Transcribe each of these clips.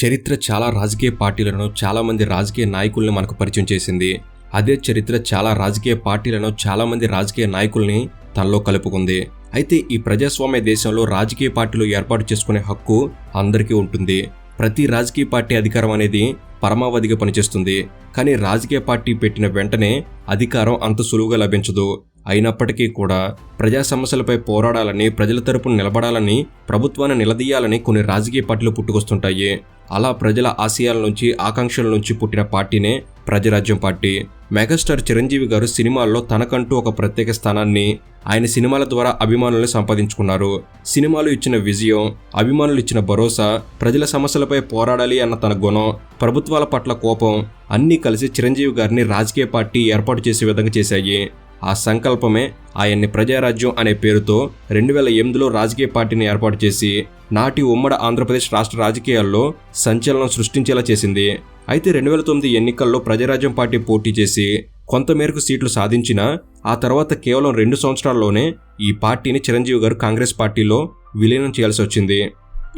చరిత్ర చాలా రాజకీయ పార్టీలను చాలామంది రాజకీయ నాయకుల్ని మనకు పరిచయం చేసింది. అదే చరిత్ర చాలా రాజకీయ పార్టీలను చాలామంది రాజకీయ నాయకుల్ని తనలో కలుపుకుంది. అయితే ఈ ప్రజాస్వామ్య దేశంలో రాజకీయ పార్టీలు ఏర్పాటు చేసుకునే హక్కు అందరికీ ఉంటుంది. ప్రతి రాజకీయ పార్టీ అధికారం అనేది పరమావధిగా పనిచేస్తుంది. కానీ రాజకీయ పార్టీ పెట్టిన వెంటనే అధికారం అంత సులువుగా లభించదు. అయినప్పటికీ కూడా ప్రజా సమస్యలపై పోరాడాలని ప్రజల తరపున నిలబడాలని ప్రభుత్వాన్ని నిలదీయాలని కొన్ని రాజకీయ పార్టీలు పుట్టుకొస్తుంటాయి. అలా ప్రజల ఆశయాల నుంచి ఆకాంక్షల నుంచి పుట్టిన పార్టీనే ప్రజరాజ్యం పార్టీ. మెగాస్టార్ చిరంజీవి గారు సినిమాల్లో తనకంటూ ఒక ప్రత్యేక స్థానాన్ని ఆయన సినిమాల ద్వారా అభిమానులను సంపాదించుకున్నారు. సినిమాలు ఇచ్చిన విజయం అభిమానులు ఇచ్చిన భరోసా ప్రజల సమస్యలపై పోరాడాలి అన్న తన గుణం ప్రభుత్వాల పట్ల కోపం అన్నీ కలిసి చిరంజీవి గారిని రాజకీయ పార్టీ ఏర్పాటు చేసే విధంగా చేశాయి. ఆ సంకల్పమే ఆయన్ని ప్రజారాజ్యం అనే పేరుతో రెండు వేల ఎనిమిదిలో రాజకీయ పార్టీని ఏర్పాటు చేసి నాటి ఉమ్మడి ఆంధ్రప్రదేశ్ రాష్ట్ర రాజకీయాల్లో సంచలనం సృష్టించేలా చేసింది. అయితే రెండు వేల తొమ్మిది ఎన్నికల్లో ప్రజారాజ్యం పార్టీ పోటీ చేసి కొంతమేరకు సీట్లు సాధించినా ఆ తర్వాత కేవలం రెండు సంవత్సరాల్లోనే ఈ పార్టీని చిరంజీవి గారు కాంగ్రెస్ పార్టీలో విలీనం చేయాల్సి వచ్చింది.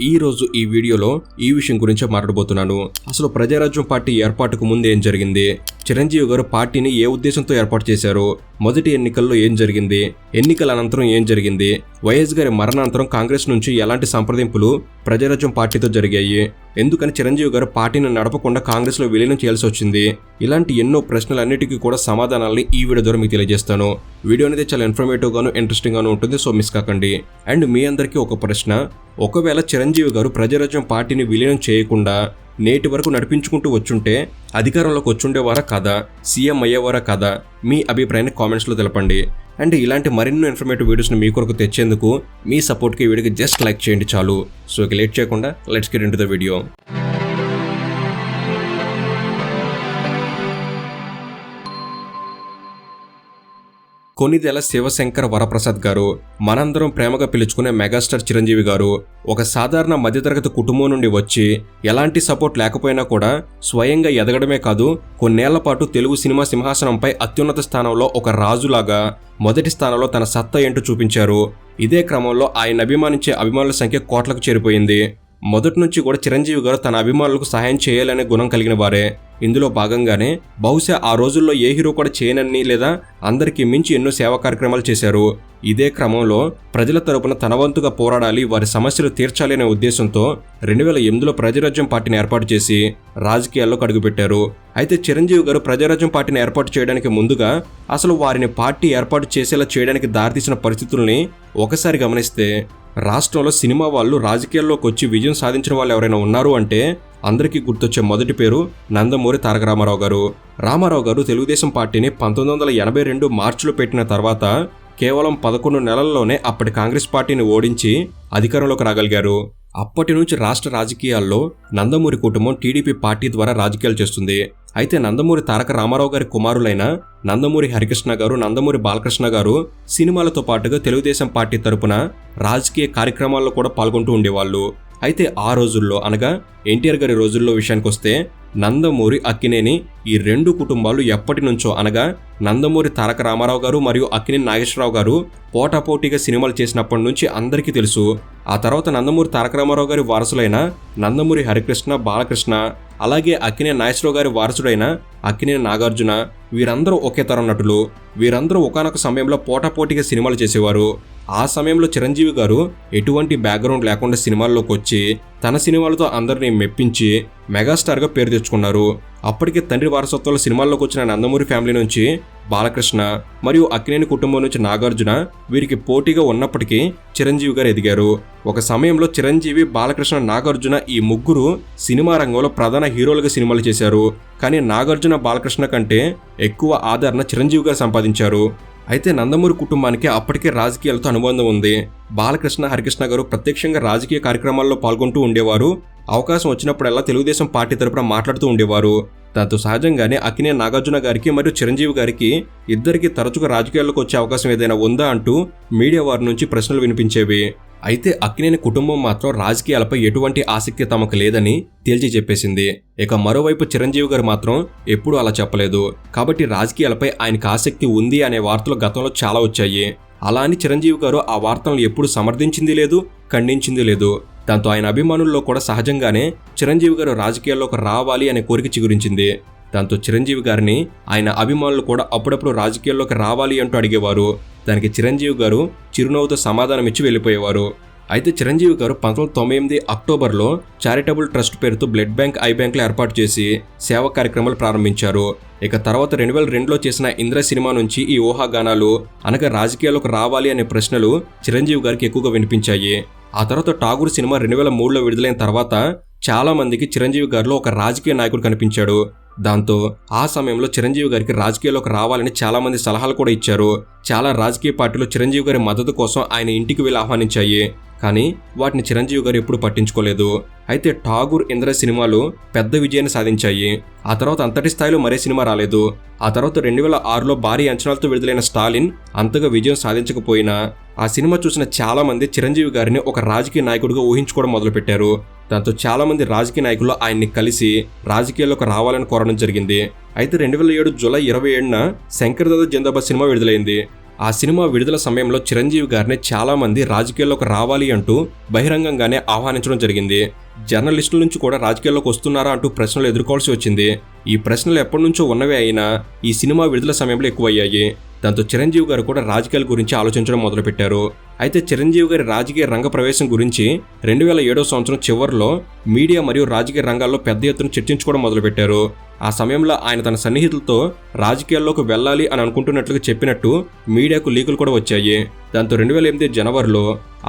ఈ రోజు ఈ వీడియోలో ఈ విషయం గురించి మాట్లాడబోతున్నాను. అసలు ప్రజారాజ్యం పార్టీ ఏర్పాటుకు ముందు ఏం జరిగింది? చిరంజీవి గారు పార్టీని ఏ ఉద్దేశంతో ఏర్పాటు చేశారు? మొదటి ఎన్నికల్లో ఏం జరిగింది? ఎన్నికల అనంతరం ఏం జరిగింది? వైఎస్ గారి మరణానంతరం కాంగ్రెస్ నుంచి ఎలాంటి సంప్రదింపులు ప్రజారాజ్యం పార్టీతో జరిగాయి? ఎందుకని చిరంజీవి గారు పార్టీని నడపకుండా కాంగ్రెస్లో విలీనం చేయాల్సి వచ్చింది? ఇలాంటి ఎన్నో ప్రశ్నలన్నిటికీ కూడా సమాధానాలని ఈ వీడియో ద్వారా మీకు తెలియజేస్తాను. వీడియో అనేది చాలా ఇన్ఫర్మేటివ్ గాను ఇంట్రెస్టింగ్ గాను ఉంటుంది. సో మిస్ కాకండి. అండ్ మీ అందరికీ ఒక ప్రశ్న. ఒకవేళ చిరంజీవి గారు ప్రజారాజ్యం పార్టీని విలీనం చేయకుండా నేటి వరకు నడిపించుకుంటూ వచ్చుంటే అధికారంలోకి వచ్చుండేవారా కదా? సీఎం అయ్యేవారా కదా? మీ అభిప్రాయాన్ని కామెంట్స్లో తెలపండి. అండ్ ఇలాంటి మరిన్నో ఇన్ఫర్మేటివ్ వీడియోస్ని మీ కొరకు తెచ్చేందుకు మీ సపోర్ట్కి వీడియోకి జస్ట్ లైక్ చేయండి చాలు. సో ఇక లేట్ చేయకుండా let's get in the video Konidela Sivasankar Varaprasad garu మనందరం ప్రేమగా పిలుచుకునే మెగాస్టార్ చిరంజీవి గారు ఒక సాధారణ మధ్యతరగతి కుటుంబం నుండి వచ్చి ఎలాంటి సపోర్ట్ లేకపోయినా కూడా స్వయంగా ఎదగడమే కాదు కొన్నేళ్ళ పాటు తెలుగు సినిమా సింహాసనంపై అత్యున్నత స్థానంలో ఒక రాజులాగా మొదటి స్థానంలో తన సత్తా ఏంటో చూపించారు. ఇదే క్రమంలో ఆయన అభిమానించే అభిమానుల సంఖ్య కోట్లకు చేరిపోయింది. మొదటి నుంచి కూడా చిరంజీవి గారు తన అభిమానులకు సహాయం చేయాలనే గుణం కలిగిన వారే. ఇందులో భాగంగానే బహుశా ఆ రోజుల్లో ఏ హీరో కూడా చేయనని లేదా అందరికీ మించి ఎన్నో సేవా కార్యక్రమాలు చేశారు. ఇదే క్రమంలో ప్రజల తరపున తన వంతుగా పోరాడాలి వారి సమస్యలు తీర్చాలి అనే ఉద్దేశంతో రెండు వేల ఎనిమిదిలో ప్రజారాజ్యం పార్టీని ఏర్పాటు చేసి రాజకీయాల్లో కడుగుపెట్టారు. అయితే చిరంజీవి గారు ప్రజారాజ్యం పార్టీని ఏర్పాటు చేయడానికి ముందుగా అసలు వారిని పార్టీ ఏర్పాటు చేసేలా చేయడానికి దారితీసిన పరిస్థితుల్ని ఒకసారి గమనిస్తే రాష్ట్రంలో సినిమా వాళ్ళు రాజకీయాల్లోకి వచ్చి విజయం సాధించిన వాళ్ళు ఎవరైనా ఉన్నారు అంటే అందరికీ గుర్తొచ్చే మొదటి పేరు నందమూరి తారక రామారావు గారు. రామారావు గారు తెలుగుదేశం పార్టీని పంతొమ్మిది వందల ఎనభై రెండు మార్చిలో పెట్టిన తర్వాత కేవలం పదకొండు నెలల్లోనే అప్పటి కాంగ్రెస్ పార్టీని ఓడించి అధికారంలోకి రాగలిగారు. అప్పటి నుంచి రాష్ట్ర రాజకీయాల్లో నందమూరి కుటుంబం టీడీపీ పార్టీ ద్వారా రాజకీయాలు చేస్తుంది. అయితే నందమూరి తారక రామారావు గారి కుమారులైన నందమూరి హరికృష్ణ గారు నందమూరి బాలకృష్ణ గారు సినిమాలతో పాటుగా తెలుగుదేశం పార్టీ తరపున రాజకీయ కార్యక్రమాల్లో కూడా పాల్గొంటూ ఉండేవాళ్ళు. అయితే ఆ రోజుల్లో అనగా ఎన్టీఆర్ గారి రోజుల్లో విషయానికి వస్తే నందమూరి అక్కినేని ఈ రెండు కుటుంబాలు ఎప్పటి నుంచో అనగా నందమూరి తారక రామారావు గారు మరియు అక్కినేని నాగేశ్వరరావు గారు పోటాపోటీగా సినిమాలు చేసినప్పటి నుంచి అందరికీ తెలుసు. ఆ తర్వాత నందమూరి తారక రామారావు గారి వారసులైన నందమూరి హరికృష్ణ బాలకృష్ణ అలాగే అక్కినే నాగేశ్వరరావు గారి వారసుడైన అక్కినేని నాగార్జున వీరందరూ ఒకే తరం నటులు. వీరందరూ ఒకనొక సమయంలో పోటాపోటీగా సినిమాలు చేసేవారు. ఆ సమయంలో చిరంజీవి గారు ఎటువంటి బ్యాక్గ్రౌండ్ లేకుండా సినిమాల్లోకి వచ్చి తన సినిమాలతో అందరినీ మెప్పించి మెగాస్టార్గా పేరు తెచ్చుకున్నారు. అప్పటికే తండ్రి వారసత్వంలో సినిమాల్లోకి వచ్చిన నందమూరి ఫ్యామిలీ నుంచి బాలకృష్ణ మరియు అక్కినేని కుటుంబం నుంచి నాగార్జున వీరికి పోటీగా ఉన్నప్పటికీ చిరంజీవి గారు ఎదిగారు. ఒక సమయంలో చిరంజీవి బాలకృష్ణ నాగార్జున ఈ ముగ్గురు సినిమా రంగంలో ప్రధాన హీరోలుగా సినిమాలు చేశారు. కానీ నాగార్జున బాలకృష్ణ కంటే ఎక్కువ ఆదరణ చిరంజీవి గారు సంపాదించారు. అయితే నందమూరి కుటుంబానికి అప్పటికే రాజకీయాలతో అనుబంధం ఉంది. బాలకృష్ణ హరికృష్ణ గారు ప్రత్యక్షంగా రాజకీయ కార్యక్రమాల్లో పాల్గొంటూ ఉండేవారు. అవకాశం వచ్చినప్పుడల్లా తెలుగుదేశం పార్టీ తరపున మాట్లాడుతూ ఉండేవారు. దాంతో సహజంగానే అక్కినే నాగార్జున గారికి మరియు చిరంజీవి గారికి ఇద్దరికి తరచుగా రాజకీయాల్లోకి వచ్చే అవకాశం ఏదైనా ఉందా అంటూ మీడియా వారి నుంచి ప్రశ్నలు వినిపించేవి. అయితే అక్కినేని కుటుంబం మాత్రం రాజకీయాలపై ఎటువంటి ఆసక్తి తమకు లేదని తేల్చి చెప్పేసింది. ఇక మరోవైపు చిరంజీవి గారు మాత్రం ఎప్పుడూ అలా చెప్పలేదు. కాబట్టి రాజకీయాలపై ఆయనకు ఆసక్తి ఉంది అనే వార్తలు గతంలో చాలా వచ్చాయి. అలా అని చిరంజీవి గారు ఆ వార్తలను ఎప్పుడు సమర్థించింది లేదు ఖండించింది లేదు. దాంతో ఆయన అభిమానుల్లో కూడా సహజంగానే చిరంజీవి గారు రాజకీయాల్లోకి రావాలి అనే కోరిక చిగురించింది. దాంతో చిరంజీవి గారిని ఆయన అభిమానులు కూడా అప్పుడప్పుడు రాజకీయాల్లోకి రావాలి అంటూ అడిగేవారు. దానికి చిరంజీవి గారు చిరునవ్వుతో సమాధానమిచ్చి వెళ్ళిపోయేవారు. అయితే చిరంజీవి గారు పంతొమ్మిది తొంభై ఎనిమిది అక్టోబర్లో చారిటబుల్ ట్రస్ట్ పేరుతో బ్లడ్ బ్యాంక్ ఐ బ్యాంకులు ఏర్పాటు చేసి సేవా కార్యక్రమాలు ప్రారంభించారు. ఇక తర్వాత రెండు వేల రెండులో చేసిన ఇంద్ర సినిమా నుంచి ఈ ఊహాగానాలు అనగా రాజకీయాల్లోకి రావాలి అనే ప్రశ్నలు చిరంజీవి గారికి ఎక్కువగా వినిపించాయి. ఆ తర్వాత ఠాగూర్ సినిమా రెండు వేల మూడులో విడుదలైన తర్వాత చాలామందికి చిరంజీవి గారిలో ఒక రాజకీయ నాయకుడు కనిపించాడు. దాంతో ఆ సమయంలో చిరంజీవి గారికి రాజకీయాల్లోకి రావాలని చాలామంది సలహాలు కూడా ఇచ్చారు. చాలా రాజకీయ పార్టీలు చిరంజీవి గారి మద్దతు కోసం ఆయన ఇంటికి వెళ్ళి ఆహ్వానించాయి. కానీ వాటిని చిరంజీవి గారు ఎప్పుడు పట్టించుకోలేదు. అయితే ఠాగూర్ ఇంద్ర సినిమాలు పెద్ద విజయాన్ని సాధించాయి. ఆ తర్వాత అంతటి స్థాయిలో మరే సినిమా రాలేదు. ఆ తర్వాత రెండు వేల ఆరులో భారీ అంచనాలతో విడుదలైన స్టాలిన్ అంతగా విజయం సాధించకపోయినా ఆ సినిమా చూసిన చాలామంది చిరంజీవి గారిని ఒక రాజకీయ నాయకుడిగా ఊహించుకోవడం మొదలుపెట్టారు. దాంతో చాలామంది రాజకీయ నాయకులు ఆయన్ని కలిసి రాజకీయాల్లోకి రావాలని కోరడం జరిగింది. అయితే రెండు వేల ఏడు జూలై ఇరవై ఏడున శంకర్ దాదా జిందాబాద్ సినిమా విడుదలైంది. ఆ సినిమా విడుదల సమయంలో చిరంజీవి గారిని చాలామంది రాజకీయాల్లోకి రావాలి అంటూ బహిరంగంగానే ఆహ్వానించడం జరిగింది. జర్నలిస్టుల నుంచి కూడా రాజకీయాల్లోకి వస్తున్నారా అంటూ ప్రశ్నలు ఎదుర్కోవాల్సి వచ్చింది. ఈ ప్రశ్నలు ఎప్పటి నుంచో ఉన్నవే అయినా ఈ సినిమా విడుదల సమయంలో ఎక్కువయ్యాయి. దాంతో చిరంజీవి గారు కూడా రాజకీయాల గురించి ఆలోచించడం మొదలుపెట్టారు. అయితే చిరంజీవి గారి రాజకీయ రంగ ప్రవేశం గురించి రెండు వేల ఏడో సంవత్సరం చివరిలో మీడియా మరియు రాజకీయ రంగాల్లో పెద్ద ఎత్తున చర్చించుకోవడం మొదలుపెట్టారు. ఆ సమయంలో ఆయన తన సన్నిహితులతో రాజకీయాల్లోకి వెళ్ళాలి అని అనుకుంటున్నట్లుగా చెప్పినట్టు మీడియాకు లీకులు కూడా వచ్చాయి. దాంతో రెండు వేల ఎనిమిది జనవరిలో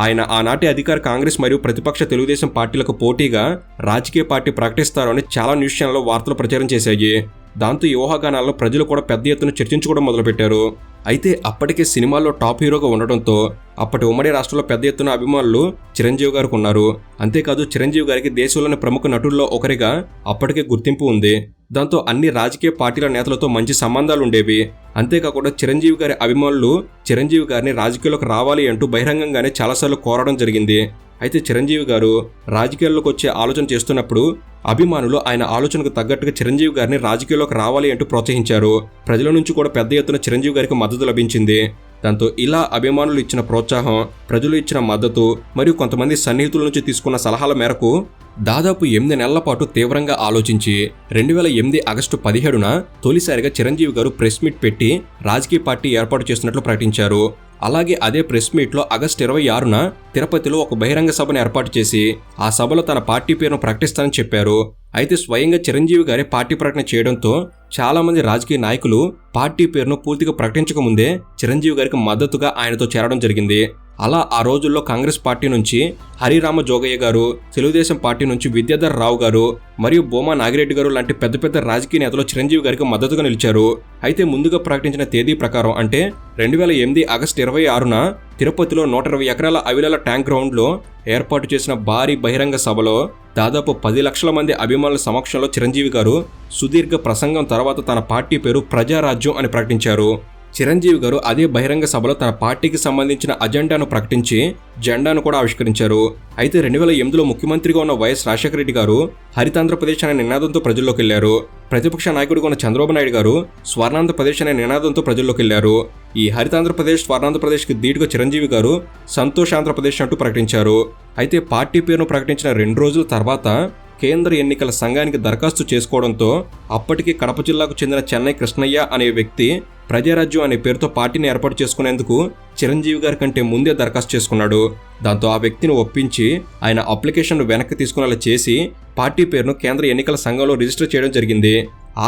ఆయన ఆనాటి అధికార కాంగ్రెస్ మరియు ప్రతిపక్ష తెలుగుదేశం పార్టీలకు పోటీగా రాజకీయ పార్టీ ప్రకటిస్తారని చాలా న్యూస్ ఛానల్లో వార్తలు ప్రచారం చేశాయి. దాంతో ఈ ఊహాగానాల్లో ప్రజలు కూడా పెద్ద ఎత్తున చర్చించుకోవడం మొదలుపెట్టారు. అయితే అప్పటికే సినిమాల్లో టాప్ హీరోగా ఉండడంతో అప్పటి ఉమ్మడి రాష్ట్రంలో పెద్ద ఎత్తున అభిమానులు చిరంజీవి గారికి ఉన్నారు. అంతేకాదు చిరంజీవి గారికి దేశంలోని ప్రముఖ నటుల్లో ఒకరిగా అప్పటికే గుర్తింపు ఉంది. దాంతో అన్ని రాజకీయ పార్టీల నేతలతో మంచి సంబంధాలు ఉండేవి. అంతేకాకుండా చిరంజీవి గారి అభిమానులు చిరంజీవి గారిని రాజకీయాల్లోకి రావాలి అంటూ బహిరంగంగానే చాలాసార్లు కోరడం జరిగింది. అయితే చిరంజీవి గారు రాజకీయాల్లోకి వచ్చే ఆలోచన చేస్తున్నప్పుడు అభిమానులు ఆయన ఆలోచనకు తగ్గట్టుగా చిరంజీవి గారిని రాజకీయాల్లోకి రావాలి అంటూ ప్రోత్సహించారు. ప్రజల నుంచి కూడా పెద్ద ఎత్తున చిరంజీవి గారికి మద్దతు లభించింది. దాంతో ఇలా అభిమానులు ఇచ్చిన ప్రోత్సాహం ప్రజలు ఇచ్చిన మద్దతు మరియు కొంతమంది సన్నిహితుల నుంచి తీసుకున్న సలహాల మేరకు దాదాపు ఎనిమిది నెలల పాటు తీవ్రంగా ఆలోచించి రెండు వేల ఎనిమిది ఆగస్టు పదిహేడున తొలిసారిగా చిరంజీవి గారు ప్రెస్ మీట్ పెట్టి రాజకీయ పార్టీ ఏర్పాటు చేస్తున్నట్లు ప్రకటించారు. అలాగే అదే ప్రెస్ మీట్లో ఆగస్టు ఇరవై ఆరున తిరుపతిలో ఒక బహిరంగ సభను ఏర్పాటు చేసి ఆ సభలో తన పార్టీ పేరును ప్రకటిస్తానని చెప్పారు. అయితే స్వయంగా చిరంజీవి గారి పార్టీ ప్రకటన చేయడంతో చాలామంది రాజకీయ నాయకులు పార్టీ పేరును పూర్తిగా ప్రకటించకముందే చిరంజీవి గారికి మద్దతుగా ఆయనతో చేరడం జరిగింది. అలా ఆ రోజుల్లో కాంగ్రెస్ పార్టీ నుంచి హరిరామ జోగయ్య గారు తెలుగుదేశం పార్టీ నుంచి విద్యాధర్ రావు గారు మరియు బోమా నాగిరెడ్డి గారు లాంటి పెద్ద పెద్ద రాజకీయ నేతలు చిరంజీవి గారికి మద్దతుగా నిలిచారు. అయితే ముందుగా ప్రకటించిన తేదీ ప్రకారం అంటే రెండు వేల ఎనిమిది ఆగస్టు ఇరవై ఆరున తిరుపతిలో నూట ఇరవై ఎకరాల అవిలాల ట్యాంక్ గ్రౌండ్లో ఏర్పాటు చేసిన భారీ బహిరంగ సభలో దాదాపు పది లక్షల మంది అభిమానుల సమక్షంలో చిరంజీవి గారు సుదీర్ఘ ప్రసంగం తర్వాత తన పార్టీ పేరు ప్రజారాజ్యం అని ప్రకటించారు. చిరంజీవి గారు అదే బహిరంగ సభలో తన పార్టీకి సంబంధించిన అజెండాను ప్రకటించి జెండాను కూడా ఆవిష్కరించారు. అయితే రెండు వేల ఎనిమిదిలో ముఖ్యమంత్రిగా ఉన్న వైఎస్ రాజశేఖర రెడ్డి గారు హరితాంధ్రప్రదేశ్ అనే నినాదంతో ప్రజల్లోకి వెళ్ళారు ప్రతిపక్ష నాయకుడిగా ఉన్న చంద్రబాబు నాయుడు గారు స్వర్ణాంధ్రప్రదేశ్ అనే నినాదంతో ప్రజల్లోకి వెళ్ళారు ఈ హరితాంధ్రప్రదేశ్ స్వర్ణాంధ్రప్రదేశ్కి ధీటుగా చిరంజీవి గారు సంతోష్ ఆంధ్రప్రదేశ్ అంటూ ప్రకటించారు. అయితే పార్టీ పేరును ప్రకటించిన రెండు రోజుల తర్వాత కేంద్ర ఎన్నికల సంఘానికి దరఖాస్తు చేసుకోవడంతో అప్పటికి కడప జిల్లాకు చెందిన చెన్నై కృష్ణయ్య అనే వ్యక్తి ప్రజారాజ్యం అనే పేరుతో పార్టీని ఏర్పాటు చేసుకునేందుకు చిరంజీవి గారి కంటే ముందే దరఖాస్తు చేసుకున్నాడు. దాంతో ఆ వ్యక్తిని ఒప్పించి ఆయన అప్లికేషన్ను వెనక్కి తీసుకునేలా చేసి పార్టీ పేరును కేంద్ర ఎన్నికల సంఘంలో రిజిస్టర్ చేయడం జరిగింది.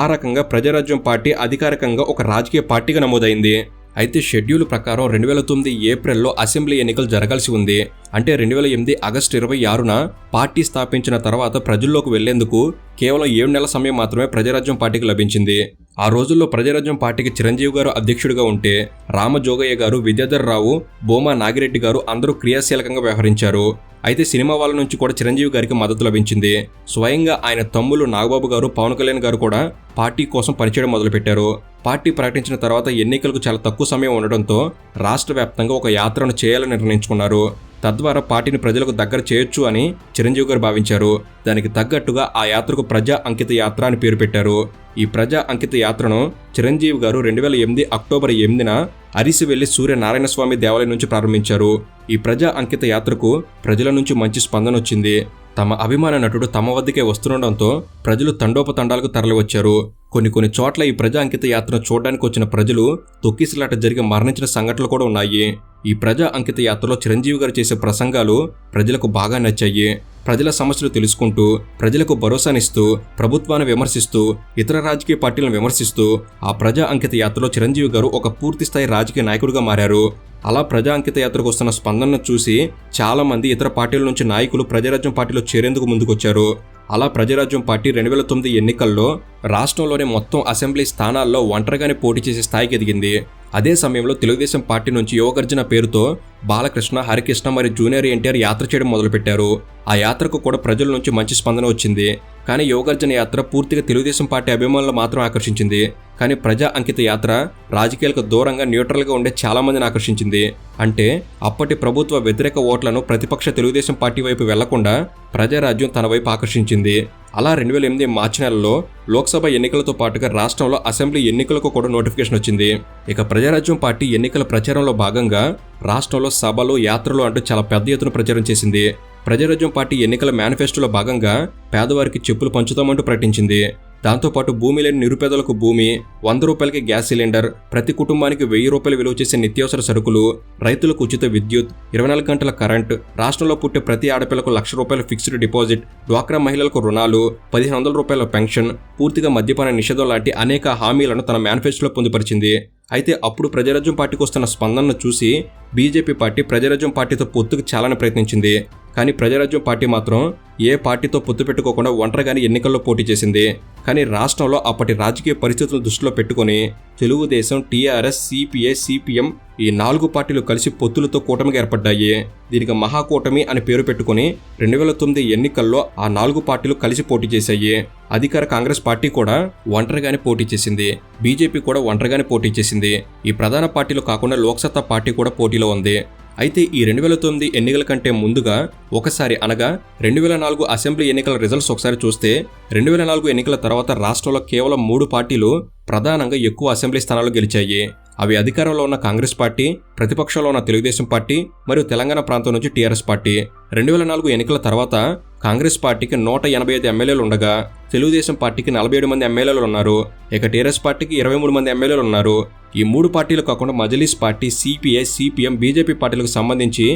ఆ రకంగా ప్రజారాజ్యం పార్టీ అధికారికంగా ఒక రాజకీయ పార్టీగా నమోదైంది. అయితే షెడ్యూల్ ప్రకారం రెండు వేల తొమ్మిది ఏప్రిల్లో అసెంబ్లీ ఎన్నికలు జరగాల్సి ఉంది. అంటే రెండు వేల ఎనిమిది ఆగస్టు ఇరవై ఆరున పార్టీ స్థాపించిన తర్వాత ప్రజల్లోకి వెళ్ళేందుకు కేవలం ఏడు నెలల సమయం మాత్రమే ప్రజారాజ్యం పార్టీకి లభించింది. ఆ రోజుల్లో ప్రజారాజ్యం పార్టీకి చిరంజీవి గారు అధ్యక్షుడిగా ఉంటే రామజోగయ్య గారు విద్యాధర్ రావు బోమా నాగిరెడ్డి గారు అందరూ క్రియాశీలకంగా వ్యవహరించారు. అయితే సినిమా వాళ్ళ నుంచి కూడా చిరంజీవి గారికి మద్దతు లభించింది. స్వయంగా ఆయన తమ్ములు నాగబాబు గారు పవన్ కళ్యాణ్ గారు కూడా పార్టీ కోసం పనిచేయడం మొదలుపెట్టారు. పార్టీ ప్రకటించిన తర్వాత ఎన్నికలకు చాలా తక్కువ సమయం ఉండడంతో రాష్ట్ర వ్యాప్తంగా ఒక యాత్రను చేయాలని నిర్ణయించుకున్నారు. తద్వారా పార్టీని ప్రజలకు దగ్గర చేయొచ్చు అని చిరంజీవి గారు భావించారు. దానికి తగ్గట్టుగా ఆ యాత్రకు ప్రజా అంకిత యాత్ర అని పేరు పెట్టారు. ఈ ప్రజా అంకిత యాత్రను చిరంజీవి గారు రెండు వేల ఎనిమిది అక్టోబర్ ఎనిమిదిన అరిసి వెళ్ళి సూర్యనారాయణ స్వామి దేవాలయం నుంచి ప్రారంభించారు. ఈ ప్రజా అంకిత యాత్రకు ప్రజల నుంచి మంచి స్పందన వచ్చింది. తమ అభిమాన నటుడు తమ వద్దకే వస్తుండటంతో ప్రజలు తండోపతండాలకు తరలివచ్చారు. కొన్ని కొన్ని చోట్ల ఈ ప్రజా అంకిత యాత్రను చూడడానికి వచ్చిన ప్రజలు తొక్కిసలాట జరిగి మరణించిన సంఘటనలు కూడా ఉన్నాయి. ఈ ప్రజా అంకిత యాత్రలో చిరంజీవి గారు చేసే ప్రసంగాలు ప్రజలకు బాగా నచ్చాయి. ప్రజల సమస్యలు తెలుసుకుంటూ ప్రజలకు భరోసానిస్తూ ప్రభుత్వాన్ని విమర్శిస్తూ ఇతర రాజకీయ పార్టీలను విమర్శిస్తూ ఆ ప్రజా అంకిత యాత్రలో చిరంజీవి గారు ఒక పూర్తి స్థాయి రాజకీయ నాయకుడిగా మారారు. అలా ప్రజా అంకిత యాత్రకు వస్తున్న స్పందనను చూసి చాలా మంది ఇతర పార్టీల నుంచి నాయకులు ప్రజారాజ్యం పార్టీలో చేరేందుకు ముందుకొచ్చారు. అలా ప్రజారాజ్యం పార్టీ రెండు వేల తొమ్మిది ఎన్నికల్లో రాష్ట్రంలోని మొత్తం అసెంబ్లీ స్థానాల్లో ఒంటరిగానే పోటీ చేసే స్థాయికి ఎదిగింది. అదే సమయంలో తెలుగుదేశం పార్టీ నుంచి యువగర్జన పేరుతో బాలకృష్ణ హరికృష్ణ మరియు జూనియర్ ఎన్టీఆర్ యాత్ర చేయడం మొదలుపెట్టారు. ఆ యాత్రకు కూడా ప్రజల నుంచి మంచి స్పందన వచ్చింది. కానీ యోగార్జున యాత్ర పూర్తిగా తెలుగుదేశం పార్టీ అభిమానులు మాత్రం ఆకర్షించింది. కానీ ప్రజా అంకిత యాత్ర రాజకీయాలకు దూరంగా న్యూట్రల్గా ఉండే చాలామందిని ఆకర్షించింది. అంటే అప్పటి ప్రభుత్వ వ్యతిరేక ఓట్లను ప్రతిపక్ష తెలుగుదేశం పార్టీ వైపు వెళ్ళకుండా ప్రజారాజ్యం తన వైపు ఆకర్షించింది. అలా రెండు వేల ఎనిమిది మార్చి నెలలో లోక్సభ ఎన్నికలతో పాటుగా రాష్ట్రంలో అసెంబ్లీ ఎన్నికలకు కూడా నోటిఫికేషన్ వచ్చింది. ఇక ప్రజారాజ్యం పార్టీ ఎన్నికల ప్రచారంలో భాగంగా రాష్ట్రంలో సభలు యాత్రలు అంటూ చాలా పెద్ద ఎత్తున ప్రచారం చేసింది. ప్రజారాజ్యం పార్టీ ఎన్నికల మేనిఫెస్టోలో భాగంగా పేదవారికి చెప్పులు పంచుతామంటూ ప్రకటించింది. దాంతోపాటు భూమి లేని నిరుపేదలకు భూమి వంద రూపాయలకి గ్యాస్ సిలిండర్ ప్రతి కుటుంబానికి వెయ్యి రూపాయలు విలువ చేసే నిత్యావసర సరుకులు రైతులకు ఉచిత విద్యుత్ ఇరవై నాలుగు గంటల కరెంట్ రాష్ట్రంలో పుట్టే ప్రతి ఆడపిల్లకు లక్ష రూపాయల ఫిక్స్డ్ డిపాజిట్ డ్వాక్రా మహిళలకు రుణాలు పదిహేను వందల రూపాయల పెన్షన్ పూర్తిగా మద్యపాన నిషేధం లాంటి అనేక హామీలను తన మేనిఫెస్టోలో పొందుపరిచింది. అయితే అప్పుడు ప్రజారాజ్యం పార్టీకి వస్తున్న స్పందనను చూసి బీజేపీ పార్టీ ప్రజారాజ్యం పార్టీతో పొత్తుకు చాలని ప్రయత్నించింది. కానీ ప్రజారాజ్యం పార్టీ మాత్రం ఏ పార్టీతో పొత్తు పెట్టుకోకుండా ఒంటరిగానే ఎన్నికల్లో పోటీ చేసింది. కానీ రాష్ట్రంలో అప్పటి రాజకీయ పరిస్థితులను దృష్టిలో పెట్టుకుని తెలుగుదేశం టీఆర్ఎస్ సిపిఐ సిపిఎం ఈ నాలుగు పార్టీలు కలిసి పొత్తులతో కూటమిగా ఏర్పడ్డాయి. దీనికి మహాకూటమి అని పేరు పెట్టుకుని రెండు వేల తొమ్మిది ఎన్నికల్లో ఆ నాలుగు పార్టీలు కలిసి పోటీ చేశాయి. అధికార కాంగ్రెస్ పార్టీ కూడా ఒంటరిగానే పోటీ చేసింది. బీజేపీ కూడా ఒంటరిగానే పోటీ చేసింది. ఈ ప్రధాన పార్టీలు కాకుండా లోక్సత్తా పార్టీ కూడా పోటీలో ఉంది. అయితే ఈ రెండు వేల తొమ్మిది ఎన్నికల కంటే ముందుగా ఒకసారి అనగా రెండు వేల నాలుగు అసెంబ్లీ ఎన్నికల రిజల్ట్స్ ఒకసారి చూస్తే రెండు వేల నాలుగు ఎన్నికల తర్వాత రాష్ట్రంలో కేవలం మూడు పార్టీలు ప్రధానంగా ఎక్కువ అసెంబ్లీ స్థానాలు గెలిచాయి. అవి అధికారంలో ఉన్న కాంగ్రెస్ పార్టీ ప్రతిపక్షంలో ఉన్న తెలుగుదేశం పార్టీ మరియు తెలంగాణ ప్రాంతం నుంచి టీఆర్ఎస్ పార్టీ. రెండు వేల నాలుగు ఎన్నికల తర్వాత కాంగ్రెస్ పార్టీకి నూట ఎనభై ఐదు ఎమ్మెల్యేలు ఉండగా తెలుగుదేశం పార్టీకి నలభై ఏడు మంది ఎమ్మెల్యేలు ఉన్నారు. ఇక టీఆర్ఎస్ పార్టీకి ఇరవై మూడు మంది ఎమ్మెల్యేలు ఉన్నారు. ఈ మూడు పార్టీలు కాకుండా Majlis party CPI CPM BJP పార్టీలకు సంబంధించి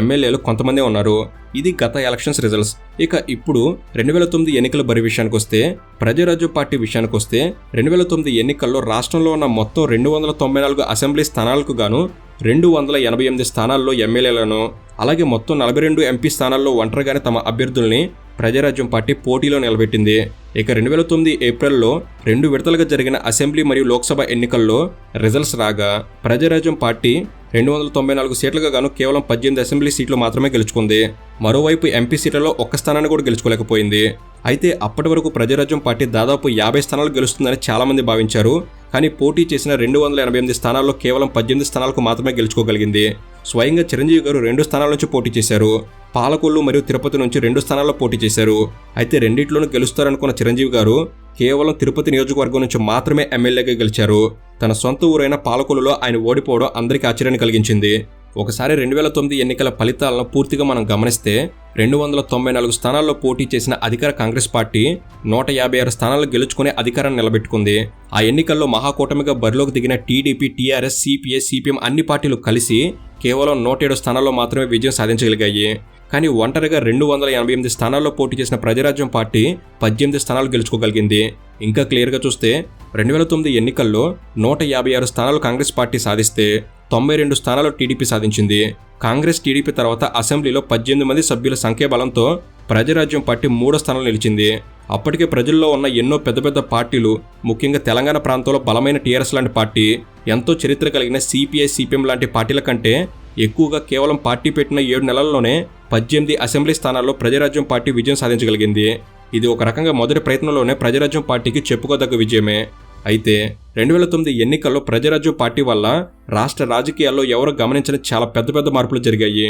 ఎమ్మెల్యేలు కొంతమందే ఉన్నారు. ఇది గత ఎలక్షన్స్ రిజల్ట్స్. ఇక ఇప్పుడు రెండు వేల తొమ్మిది ఎన్నికల బరి విషయానికి వస్తే ప్రజారాజ్య పార్టీ విషయానికి వస్తే రెండు వేల తొమ్మిది ఎన్నికల్లో రాష్ట్రంలో ఉన్న మొత్తం రెండు వందల తొంభై నాలుగు అసెంబ్లీ స్థానాలకు గాను రెండు వందల ఎనభై ఎనిమిది స్థానాల్లో ఎమ్మెల్యేలను అలాగే మొత్తం నలభై రెండు ఎంపీ స్థానాల్లో ఒంటరిగానే తమ అభ్యర్థుల్ని ప్రజారాజ్యం పార్టీ పోటీలో నిలబెట్టింది. ఇక రెండు వేల తొమ్మిది ఏప్రిల్లో రెండు విడతలుగా జరిగిన అసెంబ్లీ మరియు లోక్సభ ఎన్నికల్లో రిజల్ట్స్ రాగా ప్రజారాజ్యం పార్టీ రెండు వందల తొంభై నాలుగు సీట్లుగా గాను కేవలం పద్దెనిమిది అసెంబ్లీ సీట్లు మాత్రమే గెలుచుకుంది. మరోవైపు ఎంపీ సీట్లలో ఒక్క స్థానాన్ని కూడా గెలుచుకోలేకపోయింది. అయితే అప్పటి వరకు ప్రజారాజ్యం పార్టీ దాదాపు యాభై స్థానాలు గెలుస్తుందని చాలామంది భావించారు. కానీ పోటీ చేసిన రెండు వందల ఎనభై ఎనిమిది స్థానాల్లో కేవలం పద్దెనిమిది స్థానాలకు మాత్రమే గెలుచుకోగలిగింది. స్వయంగా చిరంజీవి గారు రెండు స్థానాల నుంచి పోటీ చేశారు. పాలకొల్లు మరియు తిరుపతి నుంచి రెండు స్థానాల్లో పోటీ చేశారు. అయితే రెండిట్లోనూ గెలుస్తారనుకున్న చిరంజీవి గారు కేవలం తిరుపతి నియోజకవర్గం నుంచి మాత్రమే ఎమ్మెల్యేగా గెలిచారు. తన సొంత ఊరైన పాలకొల్లులో ఆయన ఓడిపోవడం అందరికీ ఆశ్చర్యాన్ని కలిగించింది. ఒకసారి రెండు వేల తొమ్మిది ఎన్నికల ఫలితాలను పూర్తిగా మనం గమనిస్తే రెండు వందల తొంభై నాలుగు స్థానాల్లో పోటీ చేసిన అధికార కాంగ్రెస్ పార్టీ నూట యాభై ఆరు స్థానాలు గెలుచుకునే అధికారాన్ని నిలబెట్టుకుంది. ఆ ఎన్నికల్లో మహాకూటమిగా బరిలోకి దిగిన టీడీపీ టీఆర్ఎస్ సిపిఐ సిపిఎం అన్ని పార్టీలు కలిసి కేవలం నూట ఏడు స్థానాల్లో మాత్రమే విజయం సాధించగలిగాయి. కానీ ఒంటరిగా రెండు వందల ఎనభై ఎనిమిది స్థానాల్లో పోటీ చేసిన ప్రజారాజ్యం పార్టీ పద్దెనిమిది స్థానాలు గెలుచుకోగలిగింది. ఇంకా క్లియర్గా చూస్తే రెండు వేల తొమ్మిది ఎన్నికల్లో నూట యాభై ఆరు స్థానాలు కాంగ్రెస్ పార్టీ సాధిస్తే తొంభై రెండు స్థానాలు టీడీపీ సాధించింది. కాంగ్రెస్ టీడీపీ తర్వాత అసెంబ్లీలో పద్దెనిమిది మంది సభ్యుల సంఖ్యాబలంతో ప్రజారాజ్యం పార్టీ మూడో స్థానంలో నిలిచింది. అప్పటికే ప్రజల్లో ఉన్న ఎన్నో పెద్ద పెద్ద పార్టీలు ముఖ్యంగా తెలంగాణ ప్రాంతంలో బలమైన టీఆర్ఎస్ లాంటి పార్టీ ఎంతో చరిత్ర కలిగిన సిపిఐ సిపిఎం లాంటి పార్టీల కంటే ఎక్కువగా కేవలం పార్టీ పెట్టిన ఏడు నెలల్లోనే పద్దెనిమిది అసెంబ్లీ స్థానాల్లో ప్రజారాజ్యం పార్టీ విజయం సాధించగలిగింది. ఇది ఒక రకంగా మొదటి ప్రయత్నంలోనే ప్రజారాజ్యం పార్టీకి చెప్పుకోదగ్గ విజయమే. అయితే రెండు వేల తొమ్మిది ఎన్నికల్లో ప్రజారాజ్యం పార్టీ వల్ల రాష్ట్ర రాజకీయాల్లో ఎవరు గమనించిన చాలా పెద్ద పెద్ద మార్పులు జరిగాయి.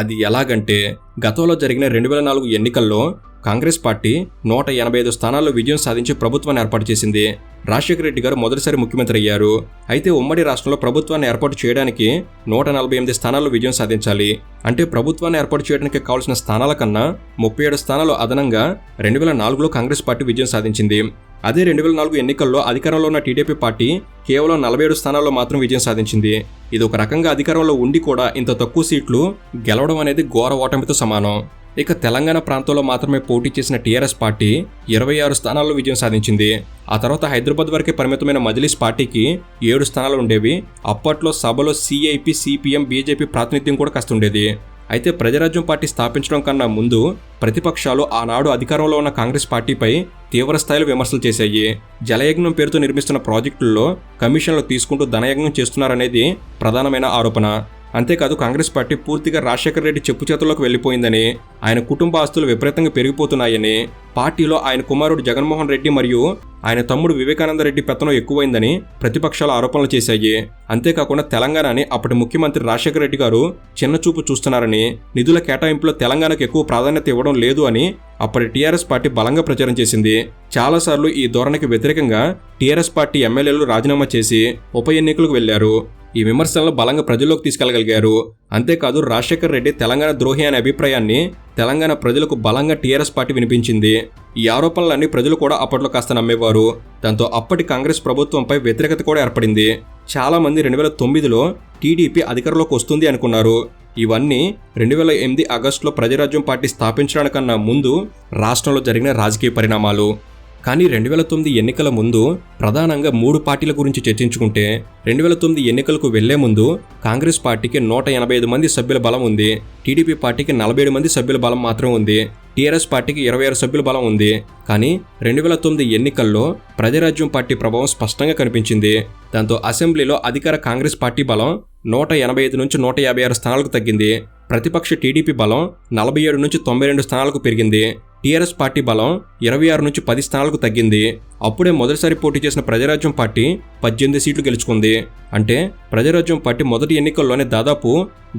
అది ఎలాగంటే గతంలో జరిగిన రెండు వేల నాలుగు ఎన్నికల్లో కాంగ్రెస్ పార్టీ నూట ఎనభై ఐదు స్థానాల్లో విజయం సాధించి ప్రభుత్వాన్ని ఏర్పాటు చేసింది. రాజశేఖర రెడ్డి గారు మొదటిసారి ముఖ్యమంత్రి అయ్యారు. అయితే ఉమ్మడి రాష్ట్రంలో ప్రభుత్వాన్ని ఏర్పాటు చేయడానికి నూట నలభై ఎనిమిది స్థానాల్లో విజయం సాధించాలి. అంటే ప్రభుత్వాన్ని ఏర్పాటు చేయడానికి కావాల్సిన స్థానాల కన్నా ముప్పై ఏడు స్థానాలు అదనంగా రెండు వేల నాలుగులో కాంగ్రెస్ పార్టీ విజయం సాధించింది. అదే రెండు వేల నాలుగు ఎన్నికల్లో అధికారంలో ఉన్న టీడీపీ పార్టీ కేవలం నలభై ఏడు స్థానాల్లో మాత్రం విజయం సాధించింది. ఇది ఒక రకంగా అధికారంలో ఉండి కూడా ఇంత తక్కువ సీట్లు గెలవడం అనేది ఘోర ఓటమితో సమానం. ఇక తెలంగాణ ప్రాంతంలో మాత్రమే పోటీ చేసిన టీఆర్ఎస్ పార్టీ ఇరవై ఆరు స్థానాల్లో విజయం సాధించింది. ఆ తర్వాత హైదరాబాద్ వరకే పరిమితమైన మజ్లిస్ పార్టీకి ఏడు స్థానాలు ఉండేవి. అప్పట్లో సభలో సిఐపి సిపిఎం బీజేపీ ప్రాతినిధ్యం కూడా కాస్త ఉండేది అయితే ప్రజారాజ్యం పార్టీ స్థాపించడం కన్నా ముందు ప్రతిపక్షాలు ఆనాడు అధికారంలో ఉన్న కాంగ్రెస్ పార్టీపై తీవ్ర స్థాయిలో విమర్శలు చేశాయి. జలయజ్ఞం పేరుతో నిర్మిస్తున్న ప్రాజెక్టుల్లో కమిషన్లు తీసుకుంటూ ధనయజ్ఞం చేస్తున్నారనేది ప్రధానమైన ఆరోపణ. అంతేకాదు కాంగ్రెస్ పార్టీ పూర్తిగా రాజశేఖర రెడ్డి చెప్పు చేతుల్లోకి వెళ్ళిపోయిందని ఆయన కుటుంబ ఆస్తులు విపరీతంగా పెరిగిపోతున్నాయని పార్టీలో ఆయన కుమారుడు జగన్మోహన్ రెడ్డి మరియు ఆయన తమ్ముడు వివేకానంద రెడ్డి పెత్తనం ఎక్కువైందని ప్రతిపక్షాలు ఆరోపణలు చేశాయి. అంతేకాకుండా తెలంగాణని అప్పటి ముఖ్యమంత్రి రాజశేఖర రెడ్డి గారు చిన్నచూపు చూస్తున్నారని నిధుల కేటాయింపులో తెలంగాణకు ఎక్కువ ప్రాధాన్యత ఇవ్వడం లేదు అని అప్పటి టీఆర్ఎస్ పార్టీ బలంగా ప్రచారం చేసింది. చాలాసార్లు ఈ ధోరణికి వ్యతిరేకంగా టీఆర్ఎస్ పార్టీ ఎమ్మెల్యేలు రాజీనామా చేసి ఉప ఎన్నికలకు వెళ్ళారు ఈ విమర్శలను బలంగా ప్రజల్లోకి తీసుకెళ్ళగలిగారు అంతేకాదు రాజశేఖర్ రెడ్డి తెలంగాణ ద్రోహి అనే అభిప్రాయాన్ని తెలంగాణ ప్రజలకు బలంగా టీఆర్ఎస్ పార్టీ వినిపించింది. ఈ ఆరోపణలన్నీ ప్రజలు కూడా అప్పట్లో కాస్త నమ్మేవారు. దాంతో అప్పటి కాంగ్రెస్ ప్రభుత్వంపై వ్యతిరేకత కూడా ఏర్పడింది. చాలా మంది రెండు వేల తొమ్మిదిలో టీడీపీ అధికారంలోకి వస్తుంది అనుకున్నారు. ఇవన్నీ రెండు వేల ఎనిమిది ఆగస్టులో ప్రజారాజ్యం పార్టీ స్థాపించడానికన్నా ముందు రాష్ట్రంలో జరిగిన రాజకీయ పరిణామాలు. కానీ రెండు వేల తొమ్మిది ఎన్నికల ముందు ప్రధానంగా మూడు పార్టీల గురించి చర్చించుకుంటే రెండు వేల తొమ్మిది ఎన్నికలకు వెళ్ళే ముందు కాంగ్రెస్ పార్టీకి నూట ఎనభై ఐదు మంది సభ్యుల బలం ఉంది టీడీపీ పార్టీకి నలభై ఏడు మంది సభ్యుల బలం మాత్రం ఉంది టీఆర్ఎస్ పార్టీకి ఇరవై ఆరు సభ్యుల బలం ఉంది. కానీ రెండు వేల తొమ్మిది ఎన్నికల్లో ప్రజారాజ్యం పార్టీ ప్రభావం స్పష్టంగా కనిపించింది. దాంతో అసెంబ్లీలో అధికార కాంగ్రెస్ పార్టీ బలం నూట ఎనభై ఐదు నుంచి నూట యాభై ఆరు స్థానాలకు తగ్గింది. ప్రతిపక్ష టీడీపీ బలం నలభై ఏడు నుంచి తొంభై రెండు స్థానాలకు పెరిగింది. టీఆర్ఎస్ పార్టీ బలం ఇరవై ఆరు నుంచి పది స్థానాలకు తగ్గింది. అప్పుడే మొదటిసారి పోటీ చేసిన ప్రజారాజ్యం పార్టీ పద్దెనిమిది సీట్లు గెలుచుకుంది. అంటే ప్రజారాజ్యం పార్టీ మొదటి ఎన్నికల్లోనే దాదాపు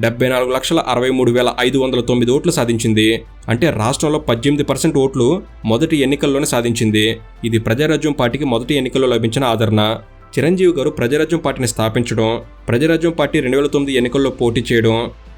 డెబ్బై నాలుగు లక్షల అరవై మూడు వేల ఐదు వందల తొమ్మిది ఓట్లు సాధించింది. అంటే రాష్ట్రంలో పద్దెనిమిది పర్సెంట్ ఓట్లు మొదటి ఎన్నికల్లోనే సాధించింది. ఇది ప్రజారాజ్యం పార్టీకి మొదటి ఎన్నికల్లో లభించిన ఆదరణ. చిరంజీవి గారు ప్రజారాజ్యం పార్టీని స్థాపించడం ప్రజారాజ్యం పార్టీ రెండు వేల తొమ్మిది ఎన్నికల్లో పోటీ చేయడం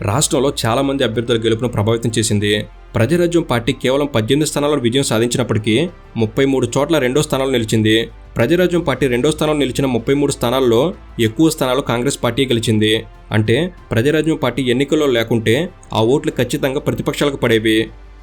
రాష్ట్రంలో చాలామంది అభ్యర్థుల గెలుపును ప్రభావితం చేసింది. ప్రజారాజ్యం పార్టీ కేవలం పద్దెనిమిది స్థానాల్లో విజయం సాధించినప్పటికీ ముప్పై మూడు చోట్ల రెండో స్థానాలు నిలిచింది. ప్రజారాజ్యం పార్టీ రెండో స్థానంలో నిలిచిన ముప్పై మూడు స్థానాల్లో ఎక్కువ స్థానాలు కాంగ్రెస్ పార్టీ గెలిచింది. అంటే ప్రజారాజ్యం పార్టీ ఎన్నికల్లో లేకుంటే ఆ ఓట్లు ఖచ్చితంగా ప్రతిపక్షాలకు పడేవి.